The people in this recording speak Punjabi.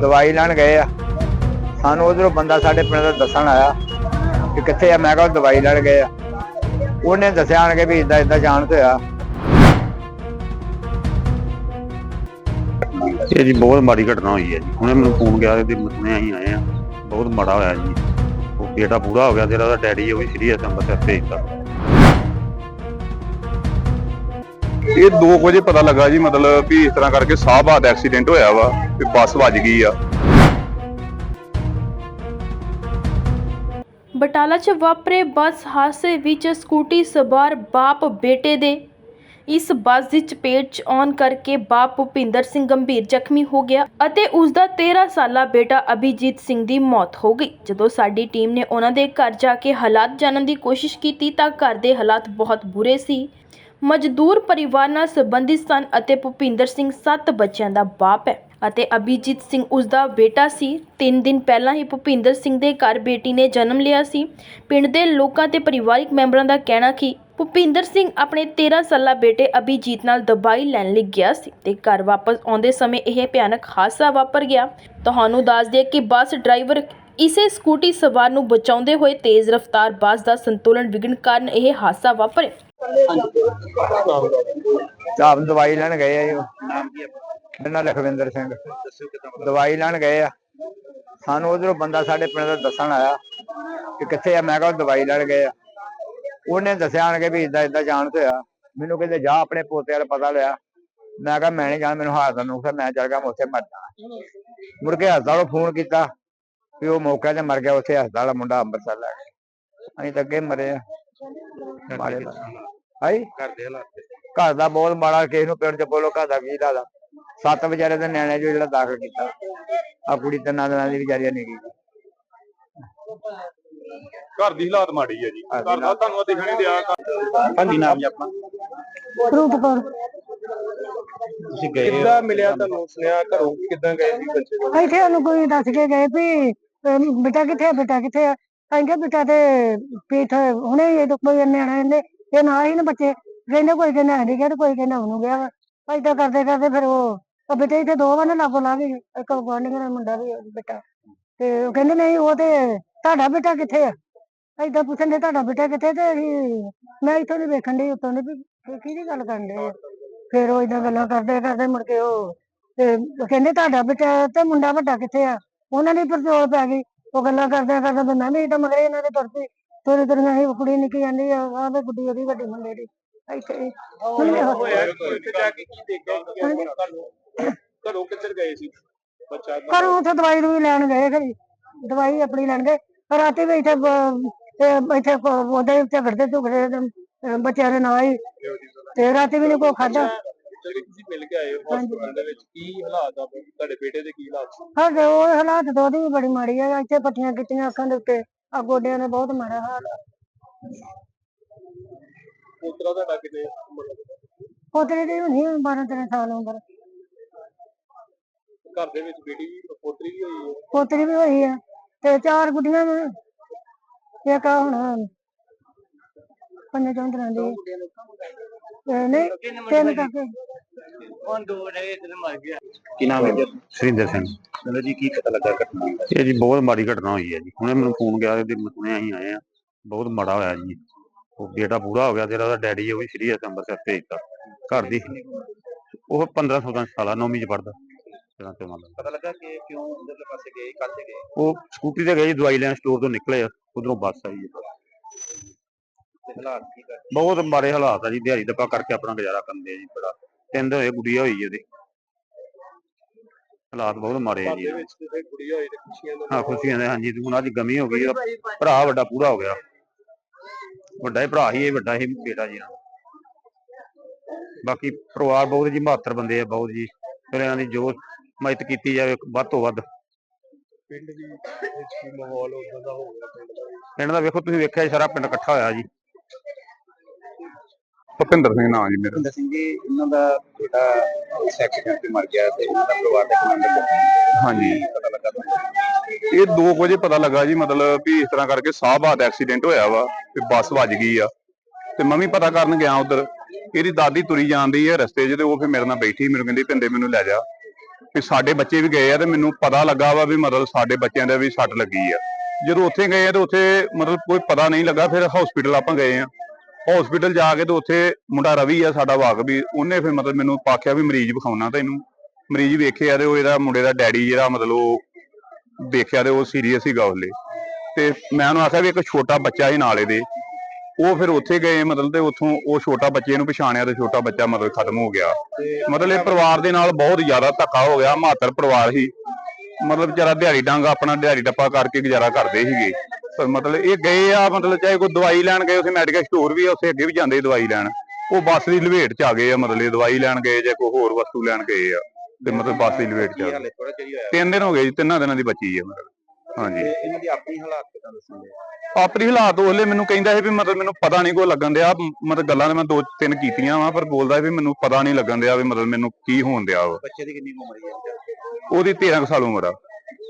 ਦਵਾਈ ਲੈਣ ਗਏ ਆ। ਸਾਨੂੰ ਉਧਰੋਂ ਬੰਦਾ ਸਾਡੇ ਪਿੰਡ ਦਾ ਦੱਸਣ ਆਇਆ ਕਿ ਕਿੱਥੇ ਆ। ਮੈਂ ਕਿਹਾ ਉਹ ਦਵਾਈ ਲੈਣ ਗਏ ਆ। ਉਹਨੇ ਦੱਸਿਆ ਆਣ ਕੇ ਵੀ ਇਦਾਂ ਇਦਾਂ ਜਾਣ ਤੇ ਇਹ ਜੀ ਬਹੁਤ ਮਾੜੀ ਘਟਨਾ ਹੋਈ ਹੈ ਜੀ। ਹੁਣੇ ਮੈਨੂੰ ਫੋਨ ਗਿਆ ਤੇ ਮੁੰਨੇ ਅਸੀਂ ਆਏ ਆ। ਬਹੁਤ ਮਾੜਾ ਹੋਇਆ ਜੀ। ਉਹ ਬੇਟਾ ਪੂਰਾ ਹੋ ਗਿਆ, ਜਿਹੜਾ ਉਹਦਾ ਡੈਡੀ ਉਹ ਵੀ ਸੀਰੀਅਸ ਅੰਮ੍ਰਿਤਸਰ ਭੇਜਤਾ। ਇਹ 2 ਵਜੇ ਪਤਾ ਲੱਗਾ ਜੀ, ਮਤਲਬ ਵੀ ਇਸ ਤਰ੍ਹਾਂ ਕਰਕੇ ਸਾਹਬਾਦ ਐਕਸੀਡੈਂਟ ਹੋਇਆ ਵਾ ਤੇ ਬੱਸ ਵੱਜ ਗਈ ਆ। ਬਟਾਲਾ 'ਚ ਵਾਪਰੇ ਬੱਸ ਹਾਦਸੇ ਵਿੱਚ ਸਕੂਟੀ ਸਵਾਰ ਬਾਪ ਬੇਟੇ ਦੇ। ਇਸ ਬੱਸ ਦੀ ਚਪੇਟ 'ਚ ਆਉਣ ਕਰਕੇ ਬਾਪ ਭੁਪਿੰਦਰ ਸਿੰਘ ਗੰਭੀਰ ਜ਼ਖਮੀ ਹੋ ਗਿਆ ਅਤੇ ਉਸ ਦਾ 13 ਸਾਲਾ ਬੇਟਾ ਅਭਿਜੀਤ ਸਿੰਘ ਦੀ ਮੌਤ ਹੋ ਗਈ। ਜਦੋਂ ਸਾਡੀ ਟੀਮ ਨੇ ਉਹਨਾਂ ਦੇ ਘਰ ਜਾ ਕੇ ਹਾਲਾਤ ਜਾਣਨ ਦੀ ਕੋਸ਼ਿਸ਼ ਕੀਤੀ ਤਾਂ ਘਰ ਦੇ ਹਾਲਾਤ ਬਹੁਤ ਬੁਰੇ ਸੀ। ਮਜ਼ਦੂਰ ਪਰਿਵਾਰ ਨਾਲ ਸੰਬੰਧਿਤ ਸਨ ਅਤੇ ਭੁਪਿੰਦਰ ਸਿੰਘ ਸੱਤ ਬੱਚਿਆਂ ਦਾ ਬਾਪ ਹੈ ਅਤੇ ਅਭਿਜੀਤ ਸਿੰਘ ਉਸ ਦਾ ਬੇਟਾ ਸੀ। ਤਿੰਨ ਦਿਨ ਪਹਿਲਾਂ ਹੀ ਭੁਪਿੰਦਰ ਸਿੰਘ ਦੇ ਘਰ ਬੇਟੀ ਨੇ ਜਨਮ ਲਿਆ ਸੀ। ਪਿੰਡ ਦੇ ਲੋਕਾਂ ਤੇ ਪਰਿਵਾਰਿਕ ਮੈਂਬਰਾਂ ਦਾ ਕਹਿਣਾ ਕਿ ਭੁਪਿੰਦਰ ਸਿੰਘ ਆਪਣੇ 13 ਸਾਲਾ ਬੇਟੇ ਅਭਿਜੀਤ ਨਾਲ ਦਵਾਈ ਲੈਣ ਲਈ ਗਿਆ ਸੀ ਤੇ ਘਰ ਵਾਪਸ ਆਉਂਦੇ ਸਮੇਂ ਇਹ ਭਿਆਨਕ ਹਾਦਸਾ ਵਾਪਰ ਗਿਆ। ਤੁਹਾਨੂੰ ਦੱਸ ਦਈਏ ਕਿ ਬੱਸ ਡਰਾਈਵਰ ਇਸੇ ਸਕੂਟੀ ਸਵਾਰ ਨੂੰ ਬਚਾਉਂਦੇ ਹੋਏ ਤੇਜ਼ ਰਫ਼ਤਾਰ ਬੱਸ ਦਾ ਸੰਤੁਲਨ ਵਿਗੜਨ ਕਾਰਨ ਇਹ ਹਾਦਸਾ ਵਾਪਰਿਆ। ਆਪ ਦਵਾਈ ਲੈਣ ਗਏ ਆ ਜੀ ਉਹ। ਮੇਰਾ ਨਾਂ ਲਖਵਿੰਦਰ ਸਿੰਘ? ਦਵਾਈ ਲੈਣ ਗਏ ਆ। ਸਾਨੂੰ ਉਧਰੋਂ ਬੰਦਾ ਸਾਡੇ ਪਿੰਡ ਦਾ ਦੱਸਣ ਆਇਆ ਕਿ ਕਿੱਥੇ ਆ। ਮੈਂ ਕਿਹਾ ਉਹ ਦਵਾਈ ਲੈਣ ਗਏ ਆ। ਉਹਨੇ ਦੱਸਿਆ ਆਣ ਕੇ ਵੀ ਇਦਾਂ ਇਦਾਂ ਜਾਣ ਤੇ ਆ। ਮੈਨੂੰ ਕਹਿੰਦੇ ਜਾ ਆਪਣੇ ਪੋਤੇ ਵਾਲਾ ਪਤਾ ਲਿਆ। ਮੈਂ ਕਿਹਾ ਮੈਂ ਨਹੀਂ ਜਾਣਾ ਮੈਨੂੰ ਹਾਰ ਦਾ ਨੁਕਸਾ ਮੈਂ ਚੱਲ ਗਿਆ ਮੈਂ ਉੱਥੇ ਮਰ ਜਾਣਾ। ਮੁੜ ਕੇ ਹਸਪਤਾਲੋਂ ਫੋਨ ਕੀਤਾ ਵੀ ਉਹ ਮੌਕੇ ਤੇ ਮਰ ਗਿਆ। ਉੱਥੇ ਹਸਪਤਾਲ ਵਾਲਾ ਮੁੰਡਾ ਅੰਮ੍ਰਿਤਸਰ ਲੈ ਗਿਆ। ਅਸੀਂ ਤਾਂ ਅੱਗੇ ਮਰੇ ਆ। ਮਾਰੇ ਹਾਈ ਘਰ ਦੇ ਹਾਲਾਤ ਘਰ ਦਾ ਬਹੁਤ ਮਾੜਾ ਕਿਸੇ ਨੂੰ ਪਿੰਡ ਚ ਬੋਲੋ ਘਰ ਦਾ ਕੀ ਦਾ ਸੱਤ ਵਿਚਾਰੇ ਦੇ ਨਿਆਣੇ ਜੋ ਜਿਹੜਾ ਦਾਖਲ ਕੀਤਾ। ਆ ਕੁੜੀ ਤਿੰਨਾਂ ਦਿਨਾਂ ਦੀ ਵਿਚਾਰੀ ਨਹੀਂ ਗਈ ਘਰ ਦੀ ਹਾਲਾਤ ਮਾੜੀ ਆ ਜੀ। ਘਰ ਦੀ ਤੁਹਾਨੂੰ ਦਿਖਣ ਦਿਆ ਹਾਂਜੀ ਨਾਮ ਜੀ ਆਪਣਾ। ਰੂਪ ਕੌਰ। ਤੁਸੀਂ ਗਏ ਕਿੱਦਾਂ ਮਿਲਿਆ ਤੁਹਾਨੂੰ? ਸੁਨੇਹਾ ਘਰੋਂ ਕਿੱਦਾਂ ਗਏ ਸੀ ਬੱਚੇ? ਇੱਥੇ ਉਹਨੂੰ ਕੋਈ ਦੱਸ ਕੇ ਗਏ ਵੀ ਬੇਟਾ ਕਿੱਥੇ ਆ ਬੇਟਾ ਕਿੱਥੇ ਆ? ਅਸੀਂ ਕਿਹਾ ਬੇਟਾ ਤੇ ਪੀਠ ਹੁਣੇ ਹੀ ਇਹ ਕੋਈ ਨਿਆਣਾ ਇਹਨੇ ਇਹ ਨਾ ਹੀ ਨਾ ਬੱਚੇ ਕਹਿੰਦੇ ਕੋਈ ਕਹਿੰਦਾ ਨਹੀਂ ਤੇ ਕੋਈ ਕਹਿੰਦਾ ਉਹਨੂੰ ਗਿਆ ਵਾ। ਏਦਾਂ ਕਰਦੇ ਕਰਦੇ ਫਿਰ ਉਹ ਉਹ ਬੇਟੇ ਇੱਥੇ ਦੋ ਵਾਰ ਲਾਗੋ ਲਾ ਇੱਕ ਗੁਆਂਢੀਆਂ ਦਾ ਮੁੰਡਾ ਵੀ ਬੇਟਾ। ਤੇ ਉਹ ਕਹਿੰਦੇ ਨਹੀਂ ਉਹ ਤੇ ਤੁਹਾਡਾ ਬੇਟਾ ਕਿੱਥੇ ਆ? ਏਦਾਂ ਪੁੱਛਣ ਦੇ ਤੁਹਾਡਾ ਬੇਟਾ ਕਿੱਥੇ ਤੇ ਅਸੀਂ, ਮੈਂ ਇੱਥੋਂ ਦੀ ਵੇਖਣ ਦੀ ਉੱਤੋਂ ਦੀ ਵੀ ਕਿਹਦੀ ਗੱਲ ਕਰਨ ਦੇ ਫਿਰ ਉਹ ਏਦਾਂ ਗੱਲਾਂ ਕਰਦੇ ਕਰਦੇ ਮੁੜ ਕੇ ਉਹ, ਤੇ ਕਹਿੰਦੇ ਤੁਹਾਡਾ ਬੇਟਾ ਤੇ ਮੁੰਡਾ ਵੱਡਾ ਕਿੱਥੇ ਆ? ਉਹਨਾਂ ਦੀ ਪਰਚੋਲ ਪੈ ਗਈ। ਉਹ ਗੱਲਾਂ ਕਰਦੇ ਕਰਦੇ ਮੈਂ ਵੀ ਤਾਂ ਮਗਰੇ ਇਹਨਾਂ ਦੇ ਤੁਰ ਪਈ। ਥੋੜੀ ਦੇਰ ਮੈਂ ਹੀ ਕੁੜੀ ਨਿੱਕੀ ਜਾਂਦੀ ਆ ਆਹ ਤੇ ਗੁੱਡੀ ਉਹਦੀ ਵੱਡੀ ਮੁੰਡੇ ਦੀ ਇੱਥੇ ਹੋਇਆ ਜਾ ਕੇ ਕੀ ਦੇਖਿਆ। ਘਰੋਂ ਕਿੱਧਰ ਗਏ ਸੀ? ਬੱਚਾ ਘਰੋਂ ਉੱਥੇ ਦਵਾਈ ਦਵਾਈ ਲੈਣ ਗਏ ਖਰੀ ਦਵਾਈ ਆਪਣੀ ਲੈਣ ਗਏ ਰਾਤੀ ਵੀ ਇੱਥੇ ਬ- ਤੇ ਇੱਥੇ ਉਹਦੇ ਝਗੜਦੇ ਝੁਗੜੇ ਤੇ, ਅਹ ਬੱਚਿਆਂ ਦੇ ਨਾਲ ਹੀ। ਤੇ ਰਾਤੀ ਵੀ ਨੀ ਕੋਈ ਤੁਸੀਂ ਮਿਲ ਕੇ ਆਏ ਹੋ ਹਸਪਤਾਲ ਦੇ ਵਿੱਚ ਕੀ ਹਾਲਾਤ ਆ? ਤੁਹਾਡੇ ਬੇਟੇ ਦੇ ਕੀ ਹਾਲਾਤ ਸੀ? ਸਾਡੇ ਉਹ ਹਾਲਾਤ ਤਾਂ ਉਹਦੀ ਵੀ ਬੜੀ ਮਾੜੀ ਆ ਇੱਥੇ ਪੱਟੀਆਂ ਕੀਤੀਆਂ ਅੱਖਾਂ ਦੇ ਉੱਤੇ। ਆ ਗੋਡਿਆਂ ਦਾ ਬਹੁਤ ਮਾੜਾ ਹਾਲ ਆ। ਪੁੱਤਰਾ ਤੁਹਾਡਾ ਕਿਤੇ ਪੋਤਰੇ ਦੀ ਹੋਣੀ 12 13 ਸਾਲ ਉਮਰ। ਘਰ ਦੇ ਵਿੱਚ ਬੇਟੀ ਵੀ ਪੋਤਰੀ ਵੀ ਹੋਈ ਹੈ? ਪੋਤਰੀ ਵੀ ਹੋਈ ਆ ਤੇ ਚਾਰ ਗੁੱਡੀਆਂ ਨੇ ਇੱਕ ਆ ਹੁਣ ਪੰਜ ਚੌਂਦਰਾਂ ਦੀ ਤੇ ਨਹੀਂ ਤਿੰਨ ਤੱਕ ਕੀ ਨਾਮ ਹੈ? ਸੁਰਿੰਦਰ ਸਿੰਘ। ਚਲੋ ਜੀ ਕੀ ਪਤਾ ਲੱਗਾ ਘਟਨਾ ਇਹ ਜੀ ਬਹੁਤ ਮਾੜੀ ਘਟਨਾ ਹੋਈ ਹੈ ਜੀ। ਹੁਣੇ ਮੈਨੂੰ ਫੋਨ ਗਿਆ ਤੇ ਹੁਣੇ ਅਸੀਂ ਆਏ ਆ ਬਹੁਤ ਮਾੜਾ ਹੋਇਆ ਜੀ। ਉਹ ਬੇਟਾ ਪੂਰਾ ਹੋ ਗਿਆ ਜਿਹੜਾ ਉਹਦਾ ਡੈਡੀ ਉਹ ਵੀ ਸੀਰੀਅਸ ਅੰਮ੍ਰਿਤਸਰ ਭੇਜਤਾ ਘਰ ਦੀ ਉਹ 15 16 ਸਾਲਾ ਨੌਵੀਂ ਚ ਪੜਦਾ ਜਿਹੜਾ ਤੇ ਮੰਨ ਪਤਾ ਲੱਗਾ ਕਿ ਕਿਉਂ ਅੰਦਰਲੇ ਪਾਸੇ ਗਏ ਕੱਲ ਗਏ? ਉਹ ਸਕੂਟੀ ਤੇ ਗਏ ਜੀ ਦਵਾਈ ਲੈਣ ਸਟੋਰ ਤੋਂ ਨਿਕਲੇ ਉਧਰੋਂ ਬੱਸ ਆਈ ਹੈ ਤੇ ਹਾਲਾਤ ਕੀ ਕਰ ਬਹੁਤ ਮਾੜੇ ਹਾਲਾਤ ਆ ਜੀ। ਦਿਹਾੜੀ ਦੱਪਾ ਕਰਕੇ ਆਪਣਾ ਗੁਜ਼ਾਰਾ ਕਰਦੇ ਆ ਜੀ ਬੜਾ। ਤਿੰਨ ਦਿਨ ਹੋਏ ਗੁੜੀਆ ਹੋਈ ਉਹਦੀ। ਹਾਲਾਤ ਬਹੁਤ ਮਾੜੇ ਆ ਜੀ। ਦੇ ਵਿੱਚ ਤੇ ਗੁੜੀਆ ਹੋਈ ਤੇ ਖੁਸ਼ੀਆਂ ਦਾ ਹਾਂ ਖੁਸ਼ੀਆਂ ਦੇ ਹਾਂਜੀ ਤੇ ਹੁਣ ਅੱਜ ਗਮੀ ਹੋ ਗਈ ਉਹਦਾ ਭਰਾ ਵੱਡਾ ਪੂਰਾ ਹੋ ਗਿਆ। ਵੱਡਾ ਹੀ ਭਰਾ ਹੀ ਇਹ ਵੱਡਾ ਹੀ ਬੇਟਾ ਜੀ। ਬਾਕੀ ਪਰਿਵਾਰ ਬਹੁਤ ਜੀ ਮਹੱਤਰ ਬੰਦੇ ਆ ਬਹੁਤ ਜੀ। ਫਿਰ ਇਹਨਾਂ ਦੀ ਜੋ ਮਦਦ ਕੀਤੀ ਜਾਵੇ ਵੱਧ ਤੋਂ ਵੱਧ। ਪਿੰਡ ਦੀ ਵਿੱਚ ਕੀ ਮਾਹੌਲ ਉਦੋਂ ਦਾ ਹੋ ਗਿਆ ਪਿੰਡ ਦਾ ਵੀ। ਪਿੰਡ ਦਾ ਵੇਖੋ ਤੁਸੀਂ ਵੇਖਿਆ ਜੀ, ਸਾਰਾ ਪਿੰਡ ਇਕੱਠਾ ਹੋਇਆ ਜੀ। ਭੁਪਿੰਦਰ ਸਿੰਘ ਨਾਮ ਜੀ ਮੇਰਾ। ਭਿੰਦਰ ਸਿੰਘ ਜੀ ਇਹਨਾਂ ਦਾ ਬੇਟਾ ਇਸ ਐਕਸੀਡੈਂਟ ਤੇ ਮਰ ਗਿਆ ਤੇ ਇਹਨਾਂ ਦਾ ਪਰਿਵਾਰ ਦਾ ਇੱਕ ਮੈਂਬਰ ਹਾਂਜੀ। ਪਤਾ ਲੱਗਾ ਤੁਹਾਨੂੰ? ਇਹ 2 ਵਜੇ ਪਤਾ ਲੱਗਾ ਜੀ ਮਤਲਬ ਵੀ ਇਸ ਤਰ੍ਹਾਂ ਕਰਕੇ ਸਾਹਬਾਦ ਐਕਸੀਡੈਂਟ ਹੋਇਆ ਵਾ ਤੇ ਬੱਸ ਵੱਜ ਗਈ ਆ। ਤੇ ਮੈਂ ਵੀ ਪਤਾ ਕਰਨ ਗਿਆ ਉਧਰ ਇਹਦੀ ਦਾਦੀ ਤੁਰੀ ਜਾਂਦੀ ਹੈ ਰਸਤੇ 'ਚ ਤੇ ਉਹ ਫਿਰ ਮੇਰੇ ਨਾਲ ਬੈਠੀ ਮੈਨੂੰ ਕਹਿੰਦੀ ਪਿੰਡੇ ਮੈਨੂੰ ਲੈ ਜਾ। ਵੀ ਸਾਡੇ ਬੱਚੇ ਵੀ ਗਏ ਆ ਤੇ ਮੈਨੂੰ ਪਤਾ ਲੱਗਾ ਵਾ ਵੀ ਮਤਲਬ ਸਾਡੇ ਬੱਚਿਆਂ ਦੇ ਵੀ ਸੱਟ ਲੱਗੀ ਆ। ਜਦੋਂ ਉੱਥੇ ਗਏ ਆ ਤੇ ਉੱਥੇ ਮਤਲਬ ਕੋਈ ਪਤਾ ਨਹੀਂ ਲੱਗਾ ਫਿਰ ਹਸਪੀਟਲ ਆਪਾਂ ਗਏ ਆ। ਹਸਪੀਟਲ ਜਾ ਕੇ ਤੇ ਉੱਥੇ ਮੁੰਡਾ ਰਵੀ ਆ, ਸਾਡਾ ਵਾਕ ਵੀ। ਉਹਨੇ ਫਿਰ ਮਤਲਬ ਮੈਨੂੰ ਆਖਿਆ ਵੀ ਮਰੀਜ਼ ਵਿਖਾਉਣਾ ਤੈਨੂੰ। ਮਰੀਜ਼ ਵੇਖਿਆ ਤੇ ਉਹ ਇਹਦਾ ਮੁੰਡੇ ਦਾ ਡੈਡੀ ਜਿਹੜਾ ਮਤਲਬ ਉਹ ਦੇਖਿਆ ਤੇ ਉਹ ਸੀਰੀਅਸ ਸੀਗਾ ਉਹਲੇ ਤੇ ਮੈਂ ਉਹਨੂੰ ਆਖਿਆ ਵੀ ਇੱਕ ਛੋਟਾ ਬੱਚਾ ਹੀ ਨਾਲ ਇਹਦੇ। ਉਹ ਫਿਰ ਉੱਥੇ ਗਏ ਮਤਲਬ ਤੇ ਉੱਥੋਂ ਉਹ ਛੋਟਾ ਬੱਚੇ ਨੂੰ ਪਛਾਣਿਆ ਤੇ ਛੋਟਾ ਬੱਚਾ ਮਤਲਬ ਖਤਮ ਹੋ ਗਿਆ। ਮਤਲਬ ਇਹ ਪਰਿਵਾਰ ਦੇ ਨਾਲ ਬਹੁਤ ਜ਼ਿਆਦਾ ਧੱਕਾ ਹੋ ਗਿਆ, ਮਾਤਰ ਪਰਿਵਾਰ ਹੀ। ਮਤਲਬ ਵਿਚਾਰਾ ਦਿਹਾੜੀ ਡੰਗ ਆਪਣਾ ਦਿਹਾੜੀ ਟੱਪਾ ਕਰਕੇ ਗੁਜ਼ਾਰਾ ਕਰਦੇ ਸੀਗੇ। ਪਰ ਮਤਲਬ ਇਹ ਗਏ ਆ ਮਤਲਬ ਚਾਹੇ ਕੋਈ ਦਵਾਈ ਲੈਣ ਗਏ ਉੱਥੇ ਮੈਡੀਕਲ ਸਟੋਰ ਵੀ ਆ ਉੱਥੇ ਅੱਗੇ ਵੀ ਜਾਂਦੇ ਦਵਾਈ ਲੈਣ। ਉਹ ਬੱਸ ਦੀ ਲਵੇਟ ਚ ਆ ਗਏ ਆ ਮਤਲਬ ਇਹ ਦਵਾਈ ਲੈਣ ਗਏ ਜਾਂ ਕੋਈ ਹੋਰ ਵਸਤੂ ਲੈਣ ਗਏ ਆ। ਤੇ ਮਤਲਬ ਬੱਸ ਦੀ ਲਵੇਟ ਚ ਆ ਗਏ। ਤਿੰਨ ਦਿਨ ਹੋ ਗਏ ਜੀ ਤਿੰਨਾਂ ਦਿਨਾਂ ਦੀ ਬੱਚੀ ਆ ਮਤਲਬ। ਹਾਂਜੀ। ਤੇ ਇਹਨਾਂ ਦੀ ਆਪਣੀ ਹਾਲਾਤ ਕਿਦਾਂ ਦੱਸਣਗੇ ਆਪਣੀ ਹਾਲਾਤ ਉਹਲੇ ਮੈਨੂੰ ਕਹਿੰਦਾ ਸੀ ਵੀ ਮਤਲਬ ਮੈਨੂੰ ਪਤਾ ਨਹੀਂ ਕੋ ਲੱਗਣ ਦਿਆ। ਮਤਲਬ ਗੱਲਾਂ ਤੇ ਮੈਂ ਦੋ ਤਿੰਨ ਕੀਤੀਆਂ ਵਾ ਪਰ ਬੋਲਦਾ ਸੀ ਵੀ ਮੈਨੂੰ ਪਤਾ ਨਹੀਂ ਲੱਗਣ ਦਿਆ ਵੀ ਮਤਲਬ ਮੈਨੂੰ ਕੀ ਹੋਣ ਦਿਆ ਵਾ। ਬੱਚੇ ਦੀ ਕਿੰਨੀ ਉਮਰ ਹੈ ਉਹਦੀ 13 ਕੁ ਸਾਲ ਉਮਰ ਆ।